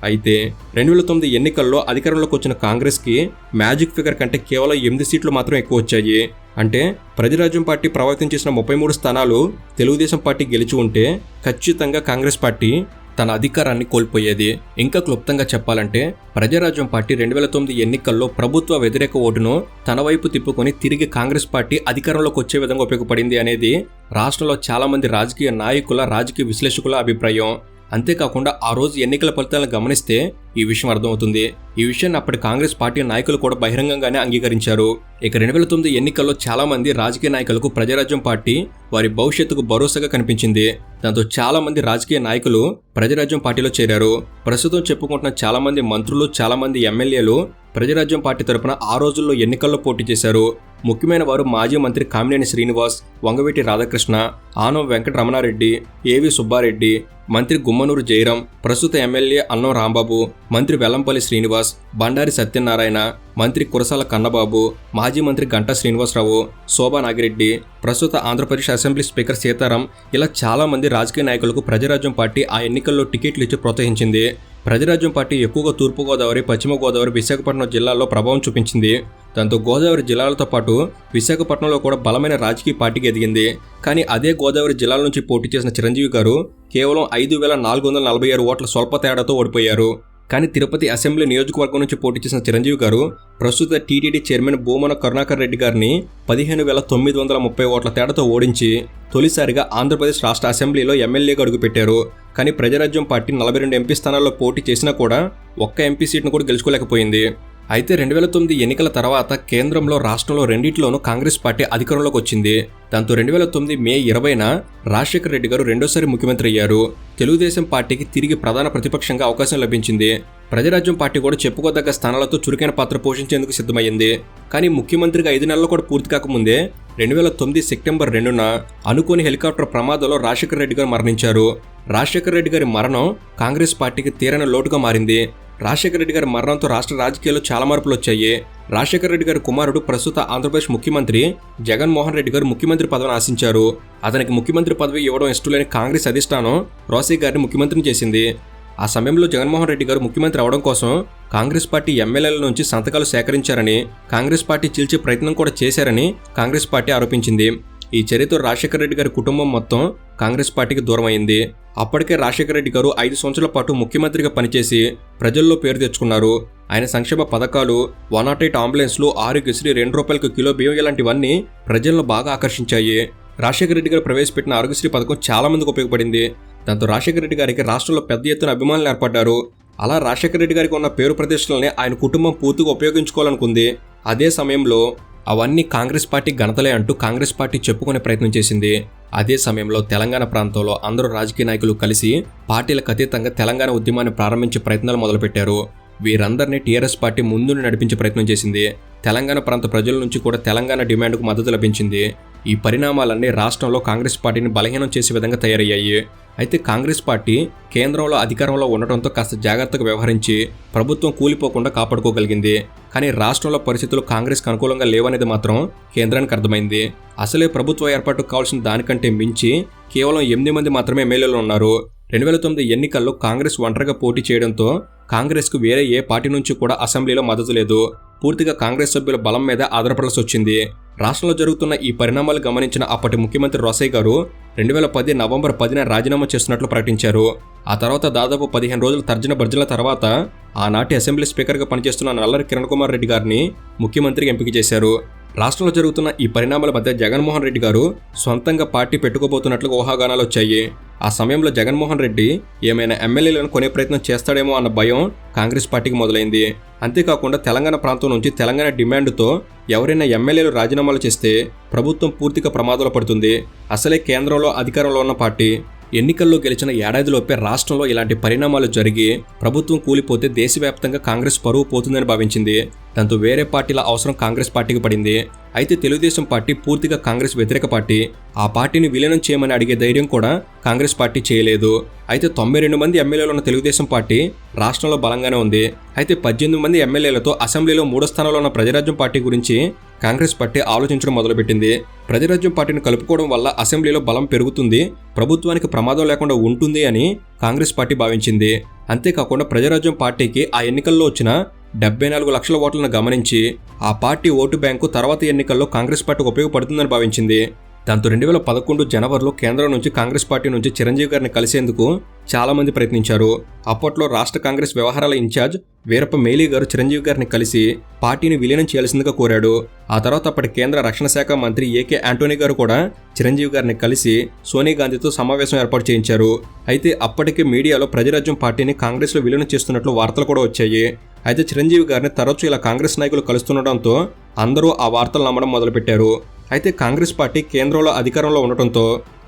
అయితే రెండు వేల తొమ్మిది ఎన్నికల్లో అధికారంలోకి వచ్చిన కాంగ్రెస్కి మ్యాజిక్ ఫిగర్ కంటే కేవలం ఎనిమిది సీట్లు మాత్రం ఎక్కువ వచ్చాయి. అంటే ప్రజరాజ్యం పార్టీ ప్రభావితం చేసిన ముప్పై మూడు స్థానాలు తెలుగుదేశం పార్టీ గెలిచి ఉంటే ఖచ్చితంగా కాంగ్రెస్ పార్టీ తన అధికారాన్ని కోల్పోయేది. ఇంకా క్లుప్తంగా చెప్పాలంటే ప్రజారాజ్యం పార్టీ రెండు వేల తొమ్మిది ఎన్నికల్లో ప్రభుత్వ వ్యతిరేక ఓటును తన వైపు తిప్పుకొని తిరిగి కాంగ్రెస్ పార్టీ అధికారంలోకి వచ్చే విధంగా ఉపయోగపడింది అనేది రాష్ట్రంలో చాలామంది రాజకీయ నాయకుల రాజకీయ విశ్లేషకుల అభిప్రాయం. అంతేకాకుండా ఆ రోజు ఎన్నికల ఫలితాలను గమనిస్తే ఈ విషయం అర్థమవుతుంది. ఈ విషయాన్ని అప్పటి కాంగ్రెస్ పార్టీ నాయకులు కూడా బహిరంగంగానే అంగీకరించారు. ఇక రెండు వేల తొమ్మిది ఎన్నికల్లో చాలా మంది రాజకీయ నాయకులకు ప్రజారాజ్యం పార్టీ వారి భవిష్యత్తుకు భరోసాగా కనిపించింది. దాంతో చాలా మంది రాజకీయ నాయకులు ప్రజారాజ్యం పార్టీలో చేరారు. ప్రస్తుతం చెప్పుకుంటున్న చాలా మంది మంత్రులు చాలా మంది ఎమ్మెల్యేలు ప్రజారాజ్యం పార్టీ తరపున ఆ రోజుల్లో ఎన్నికల్లో పోటీ చేశారు. ముఖ్యమైన వారు మాజీ మంత్రి కామినేని శ్రీనివాస్ వంగవీటి రాధాకృష్ణ ఆనం వెంకటరమణారెడ్డి ఏవి సుబ్బారెడ్డి మంత్రి గుమ్మనూరు జయరాం ప్రస్తుత ఎమ్మెల్యే అన్నం రాంబాబు మంత్రి వెల్లంపల్లి శ్రీనివాస్ బండారి సత్యనారాయణ మంత్రి కురసాల కన్నబాబు మాజీ మంత్రి గంటా శ్రీనివాసరావు శోభా నాగిరెడ్డి ప్రస్తుత ఆంధ్రప్రదేశ్ అసెంబ్లీ స్పీకర్ సీతారాం ఇలా చాలా మంది రాజకీయ నాయకులకు ప్రజారాజ్యం పార్టీ ఆ ఎన్నికల్లో టికెట్లు ఇచ్చి ప్రోత్సహించింది. ప్రజరాజ్యం పార్టీ ఎక్కువగా తూర్పుగోదావరి పశ్చిమ గోదావరి విశాఖపట్నం జిల్లాల్లో ప్రభావం చూపించింది. దాంతో గోదావరి జిల్లాలతో పాటు విశాఖపట్నంలో కూడా బలమైన రాజకీయ పార్టీకి ఎదిగింది. కానీ అదే గోదావరి జిల్లాల నుంచి పోటీ చేసిన చిరంజీవి గారు కేవలం ఐదు వేల నాలుగు వందల నలభై ఆరు ఓట్ల స్వల్ప తేడాతో ఓడిపోయారు. కానీ తిరుపతి అసెంబ్లీ నియోజకవర్గం నుంచి పోటీ చేసిన చిరంజీవి గారు ప్రస్తుత టీటీడీ చైర్మన్ భూమన కరుణాకర్ రెడ్డి గారిని పదిహేను వేల తొమ్మిది వందల ముప్పై ఓట్ల తేడాతో ఓడించి తొలిసారిగా ఆంధ్రప్రదేశ్ రాష్ట్ర అసెంబ్లీలో ఎమ్మెల్యేగా అడుగుపెట్టారు కానీ ప్రజారాజ్యం పార్టీ నలభై రెండు ఎంపీ స్థానాల్లో పోటీ చేసినా కూడా ఒక్క ఎంపీ సీట్ను కూడా గెలుచుకోలేకపోయింది. అయితే రెండు వేల తొమ్మిది ఎన్నికల తర్వాత కేంద్రంలో రాష్ట్రంలో రెండిట్లోనూ కాంగ్రెస్ పార్టీ అధికారంలోకి వచ్చింది. దాంతో రెండు వేల తొమ్మిది మే ఇరవైన రాజశేఖర రెడ్డి గారు రెండోసారి ముఖ్యమంత్రి అయ్యారు. తెలుగుదేశం పార్టీకి తిరిగి ప్రధాన ప్రతిపక్షంగా అవకాశం లభించింది. ప్రజారాజ్యం పార్టీ కూడా చెప్పుకోదగ్గ స్థానాలతో చురుకైన పాత్ర పోషించేందుకు సిద్ధమైంది కానీ ముఖ్యమంత్రిగా ఐదు నెలలు కూడా పూర్తి కాకముందే రెండు వేల తొమ్మిది సెప్టెంబర్ రెండున అనుకోని హెలికాప్టర్ ప్రమాదంలో రాజశేఖర రెడ్డి గారు మరణించారు. రాజశేఖర రెడ్డి గారి మరణం కాంగ్రెస్ పార్టీకి తీరని లోటుగా మారింది. రాజశేఖర రెడ్డి గారి మరణంతో రాష్ట్ర రాజకీయాల్లో చాలా మార్పులు వచ్చాయి. రాజశేఖర రెడ్డి గారి కుమారుడు ప్రస్తుత ఆంధ్రప్రదేశ్ ముఖ్యమంత్రి జగన్మోహన్ రెడ్డి గారు ముఖ్యమంత్రి పదవిని ఆశించారు. అతనికి ముఖ్యమంత్రి పదవి ఇవ్వడం ఇష్టం లేని కాంగ్రెస్ అధిష్టానం రోసీ గారిని ముఖ్యమంత్రిని చేసింది. ఆ సమయంలో జగన్మోహన్ రెడ్డి గారు ముఖ్యమంత్రి అవడం కోసం కాంగ్రెస్ పార్టీ ఎమ్మెల్యేల నుంచి సంతకాలు సేకరించారని కాంగ్రెస్ పార్టీ చీల్చే ప్రయత్నం కూడా చేశారని కాంగ్రెస్ పార్టీ ఆరోపించింది. ఈ చర్యతో రాజశేఖర రెడ్డి గారి కుటుంబం మొత్తం కాంగ్రెస్ పార్టీకి దూరమైంది అప్పటికే రాజశేఖర రెడ్డి గారు ఐదు సంవత్సరాల పాటు ముఖ్యమంత్రిగా పనిచేసి ప్రజల్లో పేరు తెచ్చుకున్నారు. ఆయన సంక్షేమ పథకాలు వన్ నాట్ ఎయిట్ అంబులెన్స్లు ఆరోగ్యశ్రీ రెండు రూపాయలకు కిలో బియ్యం ఇలాంటివన్నీ ప్రజలను బాగా ఆకర్షించాయి. రాజశేఖర రెడ్డి గారు ప్రవేశపెట్టిన ఆరోగ్యశ్రీ పథకం చాలా మందికి ఉపయోగపడింది. దాంతో రాజశేఖర రెడ్డి గారికి రాష్ట్రంలో పెద్ద ఎత్తున అభిమానులు ఏర్పడ్డారు. అలా రాజశేఖర రెడ్డి గారికి ఉన్న పేరు ప్రతిష్టలని ఆయన కుటుంబం పూర్తిగా ఉపయోగించుకోవాలనుకుంది. అదే సమయంలో అవన్నీ కాంగ్రెస్ పార్టీ ఘనతలే అంటూ కాంగ్రెస్ పార్టీ చెప్పుకునే ప్రయత్నం చేసింది. అదే సమయంలో తెలంగాణ ప్రాంతంలో అందరూ రాజకీయ నాయకులు కలిసి పార్టీలకు అతీతంగా తెలంగాణ ఉద్యమాన్ని ప్రారంభించే ప్రయత్నాలు మొదలుపెట్టారు. వీరందరినీ టీఆర్ఎస్ పార్టీ ముందుని నడిపించే ప్రయత్నం చేసింది. తెలంగాణ ప్రాంత ప్రజల నుంచి కూడా తెలంగాణ డిమాండ్కు మద్దతు లభించింది. ఈ పరిణామాలన్నీ రాష్ట్రంలో కాంగ్రెస్ పార్టీని బలహీనం చేసే విధంగా తయారయ్యాయి. అయితే కాంగ్రెస్ పార్టీ కేంద్రంలో అధికారంలో ఉండటంతో కాస్త జాగ్రత్తగా వ్యవహరించి ప్రభుత్వం కూలిపోకుండా కాపాడుకోగలిగింది. కానీ రాష్ట్రంలో పరిస్థితులు కాంగ్రెస్కి అనుకూలంగా లేవనేది మాత్రం కేంద్రానికి అర్థమైంది. అసలే ప్రభుత్వ ఏర్పాటు కావాల్సిన దానికంటే మించి కేవలం ఎనిమిది మంది మాత్రమే ఎమ్మెల్యేలు ఉన్నారు. రెండు వేల తొమ్మిది ఎన్నికల్లో కాంగ్రెస్ ఒంటరిగా పోటీ చేయడంతో కాంగ్రెస్కు వేరే ఏ పార్టీ నుంచి కూడా అసెంబ్లీలో మద్దతు లేదు. పూర్తిగా కాంగ్రెస్ సభ్యుల బలం మీద ఆధారపడాల్సి వచ్చింది. రాష్ట్రంలో జరుగుతున్న ఈ పరిణామాలు గమనించిన అప్పటి ముఖ్యమంత్రి రోసయ్య గారు రెండు వేల పది నవంబర్ పదిన రాజీనామా చేస్తున్నట్లు ప్రకటించారు. ఆ తర్వాత దాదాపు పదిహేను రోజుల తర్జన భర్జన తర్వాత ఆనాటి అసెంబ్లీ స్పీకర్గా పనిచేస్తున్న నల్లరి కిరణ్ కుమార్ రెడ్డి గారిని ముఖ్యమంత్రిగా ఎంపిక చేశారు. రాష్ట్రంలో జరుగుతున్న ఈ పరిణామాల మధ్య జగన్మోహన్ రెడ్డి గారు సొంతంగా పార్టీ పెట్టుకోబోతున్నట్లు ఊహాగానాలు వచ్చాయి. ఆ సమయంలో జగన్మోహన్ రెడ్డి ఏమైనా ఎమ్మెల్యేలను కొనే ప్రయత్నం చేస్తాడేమో అన్న భయం కాంగ్రెస్ పార్టీకి మొదలైంది. అంతేకాకుండా తెలంగాణ ప్రాంతం నుంచి తెలంగాణ డిమాండ్తో ఎవరైనా ఎమ్మెల్యేలు రాజీనామాలు చేస్తే ప్రభుత్వం పూర్తిగా ప్రమాదంలో పడుతుంది. అసలే కేంద్రంలో అధికారంలో ఉన్న పార్టీ ఎన్నికల్లో గెలిచిన ఏడాదిలోపే రాష్ట్రంలో ఇలాంటి పరిణామాలు జరిగి ప్రభుత్వం కూలిపోతే దేశవ్యాప్తంగా కాంగ్రెస్ పరువు పోతుందని భావించింది. దాంతో వేరే పార్టీల అవసరం కాంగ్రెస్ పార్టీకి పడింది. అయితే తెలుగుదేశం పార్టీ పూర్తిగా కాంగ్రెస్ వ్యతిరేక పార్టీ. ఆ పార్టీని విలీనం చేయమని అడిగే ధైర్యం కూడా కాంగ్రెస్ పార్టీ చేయలేదు. అయితే తొంభై రెండు మంది ఎమ్మెల్యేలు ఉన్న తెలుగుదేశం పార్టీ రాష్ట్రంలో బలంగానే ఉంది. అయితే పద్దెనిమిది మంది ఎమ్మెల్యేలతో అసెంబ్లీలో మూడో స్థానంలో ఉన్న ప్రజారాజ్యం పార్టీ గురించి కాంగ్రెస్ పార్టీ ఆలోచించడం మొదలుపెట్టింది. ప్రజారాజ్యం పార్టీని కలుపుకోవడం వల్ల అసెంబ్లీలో బలం పెరుగుతుంది ప్రభుత్వానికి ప్రమాదం లేకుండా ఉంటుంది అని కాంగ్రెస్ పార్టీ భావించింది. అంతేకాకుండా ప్రజారాజ్యం పార్టీకి ఆ ఎన్నికల్లో వచ్చిన డెబ్బై నాలుగు లక్షల ఓట్లను గమనించి ఆ పార్టీ ఓటు బ్యాంకు తర్వాత ఎన్నికల్లో కాంగ్రెస్ పార్టీకి ఉపయోగపడుతుందని భావించింది. దాంతో రెండు వేల పదకొండు జనవరిలో కేంద్రం నుంచి కాంగ్రెస్ పార్టీ నుంచి చిరంజీవి గారిని కలిసేందుకు చాలామంది ప్రయత్నించారు. అప్పట్లో రాష్ట్ర కాంగ్రెస్ వ్యవహారాల ఇన్ఛార్జ్ వీరప్ప మేలీ గారు చిరంజీవి గారిని కలిసి పార్టీని విలీనం చేయాల్సిందిగా కోరాడు. ఆ తర్వాత అప్పటి కేంద్ర రక్షణ శాఖ మంత్రి ఏకే ఆంటోనీ గారు కూడా చిరంజీవి గారిని కలిసి సోనియా గాంధీతో సమావేశం ఏర్పాటు చేయించారు. అయితే అప్పటికే మీడియాలో ప్రజారాజ్యం పార్టీని కాంగ్రెస్లో విలీనం చేస్తున్నట్లు వార్తలు కూడా వచ్చాయి. అయితే చిరంజీవి గారిని తరచూ ఇలా కాంగ్రెస్ నాయకులు కలుస్తుండటంతో అందరూ ఆ వార్తలు నమ్మడం మొదలుపెట్టారు. అయితే కాంగ్రెస్ పార్టీ కేంద్రంలో అధికారంలో ఉండటంతో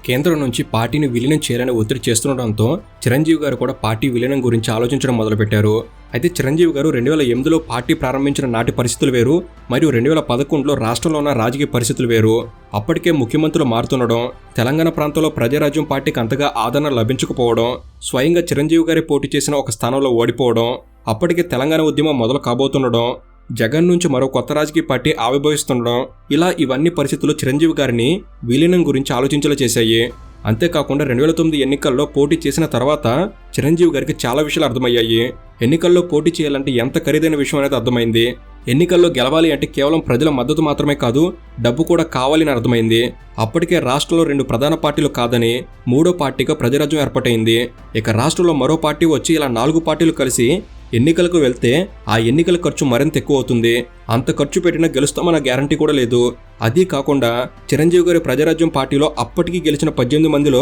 కేంద్రం నుంచి పార్టీని విలీనం చేయాలని ఒత్తిడి చేస్తుండటంతో చిరంజీవి గారు కూడా పార్టీ విలీనం గురించి ఆలోచించడం మొదలుపెట్టారు. అయితే చిరంజీవి గారు రెండు వేల ఎనిమిదిలో పార్టీ ప్రారంభించిన నాటి పరిస్థితులు వేరు మరియు రెండు వేల పదకొండులో రాష్ట్రంలో ఉన్న రాజకీయ పరిస్థితులు వేరు. అప్పటికే ముఖ్యమంత్రులు మారుతుండడం తెలంగాణ ప్రాంతంలో ప్రజారాజ్యం పార్టీకి అంతగా ఆదరణ లభించకపోవడం స్వయంగా చిరంజీవి గారి పోటీ చేసిన ఒక స్థానంలో ఓడిపోవడం అప్పటికే తెలంగాణ ఉద్యమం మొదలు కాబోతుండడం జగన్ నుంచి మరో కొత్త రాజకీయ పార్టీ ఆవిర్భవిస్తుండడం ఇలా ఇవన్నీ పరిస్థితులు చిరంజీవి గారిని విలీనం గురించి ఆలోచించలే చేశాయి. అంతేకాకుండా రెండు వేల తొమ్మిది ఎన్నికల్లో పోటీ చేసిన తర్వాత చిరంజీవి గారికి చాలా విషయాలు అర్థమయ్యాయి. ఎన్నికల్లో పోటీ చేయాలంటే ఎంత ఖరీదైన విషయం అనేది అర్థమైంది. ఎన్నికల్లో గెలవాలి అంటే కేవలం ప్రజల మద్దతు మాత్రమే కాదు డబ్బు కూడా కావాలని అర్థమైంది. అప్పటికే రాష్ట్రంలో రెండు ప్రధాన పార్టీలు కాదని మూడో పార్టీగా ప్రజారాజ్యం ఏర్పాటైంది. ఇక రాష్ట్రంలో మరో పార్టీ వచ్చి ఇలా నాలుగు పార్టీలు కలిసి ఎన్నికలకు వెళ్తే ఆ ఎన్నికల ఖర్చు మరింత ఎక్కువ అవుతుంది. అంత ఖర్చు పెట్టినా గెలుస్తామన్న గ్యారంటీ కూడా లేదు. అదీ కాకుండా చిరంజీవి గారి ప్రజారాజ్యం పార్టీలో అప్పటికి గెలిచిన పద్దెనిమిది మందిలో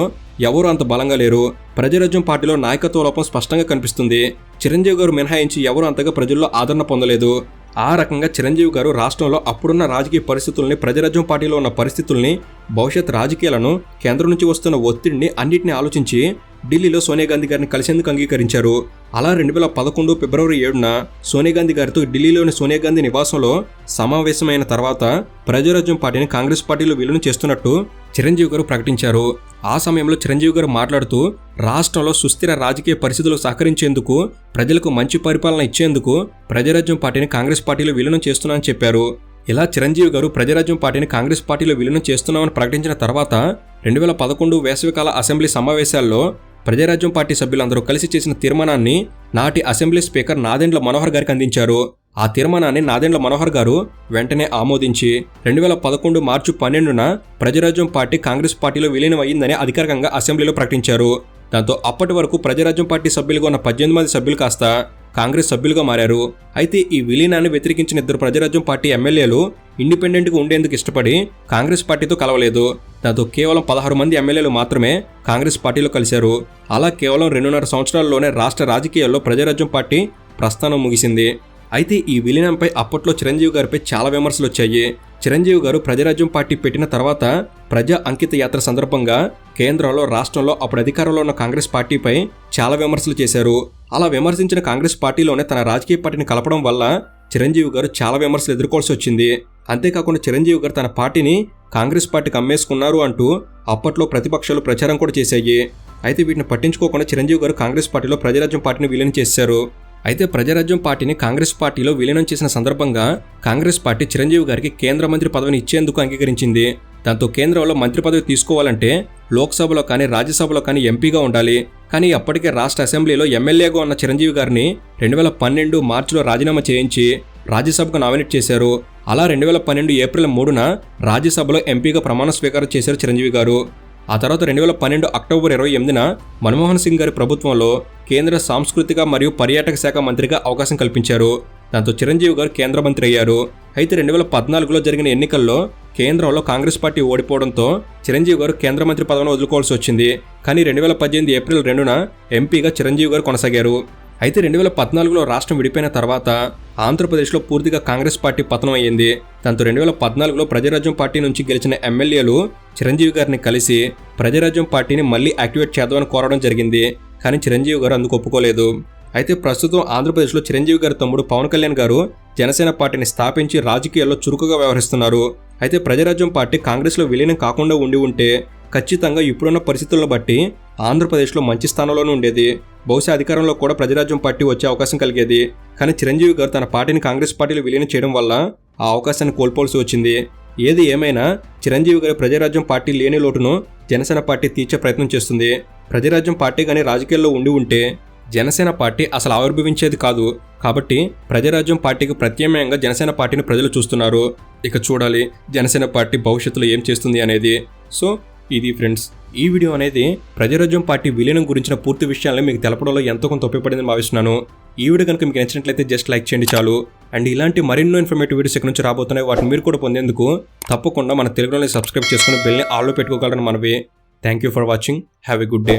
ఎవరు అంత బలంగా లేరు. ప్రజారాజ్యం పార్టీలో నాయకత్వ లోపం స్పష్టంగా కనిపిస్తుంది. చిరంజీవి గారు మినహాయించి ఎవరు అంతగా ప్రజల్లో ఆదరణ పొందలేదు. ఆ రకంగా చిరంజీవి గారు రాష్ట్రంలో అప్పుడున్న రాజకీయ పరిస్థితుల్ని ప్రజారాజ్యం పార్టీలో ఉన్న పరిస్థితుల్ని భవిష్యత్ రాజకీయాలను కేంద్రం నుంచి వస్తున్న ఒత్తిడిని అన్నింటినీ ఆలోచించి ఢిల్లీలో సోనియా గాంధీ గారిని కలిసేందుకు అంగీకరించారు. అలా రెండు వేల పదకొండు ఫిబ్రవరి ఏడున సోనియా గాంధీ గారితో ఢిల్లీలోని సోనియా గాంధీ నివాసంలో సమావేశమైన తర్వాత ప్రజారాజ్యం పార్టీని కాంగ్రెస్ పార్టీలో విలీనం చేస్తున్నట్టు చిరంజీవి గారు ప్రకటించారు. ఆ సమయంలో చిరంజీవి గారు మాట్లాడుతూ రాష్ట్రంలో సుస్థిర రాజకీయ పరిస్థితులు సహకరించేందుకు ప్రజలకు మంచి పరిపాలన ఇచ్చేందుకు ప్రజారాజ్యం పార్టీని కాంగ్రెస్ పార్టీలో విలీనం చేస్తున్నానని చెప్పారు. ఇలా చిరంజీవి గారు ప్రజారాజ్యం పార్టీని కాంగ్రెస్ పార్టీలో విలీనం చేస్తున్నామని ప్రకటించిన తర్వాత రెండు వేల పదకొండు వేసవికాల అసెంబ్లీ సమావేశాల్లో ప్రజారాజ్యం పార్టీ సభ్యులందరూ కలిసి చేసిన తీర్మానాన్ని నాటి అసెంబ్లీ స్పీకర్ నాదెండ్ల మనోహర్ గారికి అందించారు. ఆ తీర్మానాన్ని నాదెండ్ల మనోహర్ గారు వెంటనే ఆమోదించి రెండు వేల పదకొండు మార్చి పన్నెండున ప్రజారాజ్యం పార్టీ కాంగ్రెస్ పార్టీలో విలీనమయ్యిందని అధికారికంగా అసెంబ్లీలో ప్రకటించారు. దాంతో అప్పటి వరకు ప్రజారాజ్యం పార్టీ సభ్యులుగా ఉన్న పద్దెనిమిది మంది సభ్యులు కాస్త కాంగ్రెస్ సభ్యులుగా మారారు. అయితే ఈ విలీనాన్ని వ్యతిరేకించిన ఇద్దరు ప్రజారాజ్యం పార్టీ ఎమ్మెల్యేలు ఇండిపెండెంట్గా ఉండేందుకు ఇష్టపడి కాంగ్రెస్ పార్టీతో కలవలేదు. దాంతో కేవలం పదహారు మంది ఎమ్మెల్యేలు మాత్రమే కాంగ్రెస్ పార్టీలో కలిశారు. అలా కేవలం రెండున్నర సంవత్సరాల్లోనే రాష్ట్ర రాజకీయాల్లో ప్రజారాజ్యం పార్టీ ప్రస్థానం ముగిసింది. అయితే ఈ విలీనంపై అప్పట్లో చిరంజీవి గారిపై చాలా విమర్శలు వచ్చాయి. చిరంజీవి గారు ప్రజారాజ్యం పార్టీ పెట్టిన తర్వాత ప్రజా అంకిత యాత్ర సందర్భంగా కేంద్రంలో రాష్ట్రంలో అప్పుడు అధికారంలో ఉన్న కాంగ్రెస్ పార్టీపై చాలా విమర్శలు చేశారు. అలా విమర్శించిన కాంగ్రెస్ పార్టీలోనే తన రాజకీయ పార్టీని కలపడం వల్ల చిరంజీవి గారు చాలా విమర్శలు ఎదుర్కోవాల్సి వచ్చింది. అంతేకాకుండా చిరంజీవి గారు తన పార్టీని కాంగ్రెస్ పార్టీకి అమ్మేసుకున్నారు అంటూ అప్పట్లో ప్రతిపక్షాలు ప్రచారం కూడా చేశాయి. అయితే వీటిని పట్టించుకోకుండా చిరంజీవి గారు కాంగ్రెస్ పార్టీలో ప్రజారాజ్యం పార్టీని విలీనం చేశారు. అయితే ప్రజారాజ్యం పార్టీని కాంగ్రెస్ పార్టీలో విలీనం చేసిన సందర్భంగా కాంగ్రెస్ పార్టీ చిరంజీవి గారికి కేంద్ర మంత్రి పదవిని ఇచ్చేందుకు అంగీకరించింది. దాంతో కేంద్రంలో మంత్రి పదవి తీసుకోవాలంటే లోక్సభలో కానీ రాజ్యసభలో కానీ ఎంపీగా ఉండాలి. కానీ అప్పటికే రాష్ట్ర అసెంబ్లీలో ఎమ్మెల్యేగా ఉన్న చిరంజీవి గారిని రెండు వేల పన్నెండు మార్చిలో రాజీనామా చేయించి రాజ్యసభకు నామినేట్ చేశారు. అలా రెండు వేల పన్నెండు ఏప్రిల్ మూడున రాజ్యసభలో ఎంపీగా ప్రమాణ స్వీకారం చేశారు చిరంజీవి గారు. ఆ తర్వాత రెండు వేల పన్నెండు అక్టోబర్ ఇరవై ఎనిమిదిన మన్మోహన్ సింగ్ గారి ప్రభుత్వంలో కేంద్ర సాంస్కృతిక మరియు పర్యాటక శాఖ మంత్రిగా అవకాశం కల్పించారు. దాంతో చిరంజీవి గారు కేంద్ర మంత్రి అయ్యారు. అయితే రెండు వేల పద్నాలుగులో జరిగిన ఎన్నికల్లో కేంద్రంలో కాంగ్రెస్ పార్టీ ఓడిపోవడంతో చిరంజీవి గారు కేంద్ర మంత్రి పదవిని వదులుకోవాల్సి వచ్చింది. కానీ రెండు వేల పద్దెనిమిది ఏప్రిల్ రెండున ఎంపీగా చిరంజీవి గారు కొనసాగారు. అయితే రెండు వేల పద్నాలుగులో రాష్ట్రం విడిపోయిన తర్వాత ఆంధ్రప్రదేశ్లో పూర్తిగా కాంగ్రెస్ పార్టీ పతనం అయ్యింది దాంతో రెండు వేల పద్నాలుగులో ప్రజారాజ్యం పార్టీ నుంచి గెలిచిన ఎమ్మెల్యేలు చిరంజీవి గారిని కలిసి ప్రజారాజ్యం పార్టీని మళ్ళీ యాక్టివేట్ చేద్దామని కోరడం జరిగింది. కానీ చిరంజీవి గారు అందుకు ఒప్పుకోలేదు. అయితే ప్రస్తుతం ఆంధ్రప్రదేశ్లో చిరంజీవి గారి తమ్ముడు పవన్ కళ్యాణ్ గారు జనసేన పార్టీని స్థాపించి రాజకీయాల్లో చురుకుగా వ్యవహరిస్తున్నారు. అయితే ప్రజారాజ్యం పార్టీ కాంగ్రెస్లో విలీనం కాకుండా ఉండి ఉంటే ఖచ్చితంగా ఇప్పుడున్న పరిస్థితులను బట్టి ఆంధ్రప్రదేశ్లో మంచి స్థానంలోనే ఉండేది. బహుశా అధికారంలో కూడా ప్రజరాజ్యం పార్టీ వచ్చే అవకాశం కలిగేది. కానీ చిరంజీవి గారు తన పార్టీని కాంగ్రెస్ పార్టీలో విలీనం చేయడం వల్ల ఆ అవకాశాన్ని కోల్పోవాల్సి వచ్చింది. ఏది ఏమైనా చిరంజీవి గారి ప్రజారాజ్యం పార్టీ లేని లోటును జనసేన పార్టీ తీర్చే ప్రయత్నం చేస్తుంది. ప్రజారాజ్యం పార్టీ కానీ రాజకీయాల్లో ఉండి ఉంటే జనసేన పార్టీ అసలు ఆవిర్భవించేది కాదు. కాబట్టి ప్రజారాజ్యం పార్టీకి ప్రత్యామ్నాయంగా జనసేన పార్టీని ప్రజలు చూస్తున్నారు. ఇక చూడాలి జనసేన పార్టీ భవిష్యత్తులో ఏం చేస్తుంది అనేది. సో ఇది ఫ్రెండ్స్ ఈ వీడియో అనేది ప్రజారాజ్యం పార్టీ విలీనం గురించిన పూర్తి విషయాలను మీకు తెలపడంలో ఎంతో కొంత ఉపయోగపడిందని భావిస్తున్నాను. ఈ వీడియో కనుక మీకు నచ్చినట్లయితే జస్ట్ లైక్ చేయండి చాలు. అండ్ ఇలాంటి మరెన్నో ఇన్ఫర్మేటివ్ వీడియోస్ ఇక్కడ నుంచి రాబోతున్నాయి. వాటిని మీరు కూడా పొందేందుకు తప్పకుండా మన తెలుగులోనే సబ్స్క్రైబ్ చేసుకుని బెల్ని ఆల్లో పెట్టుకోగలరని మనవి. Thank you for watching have a good day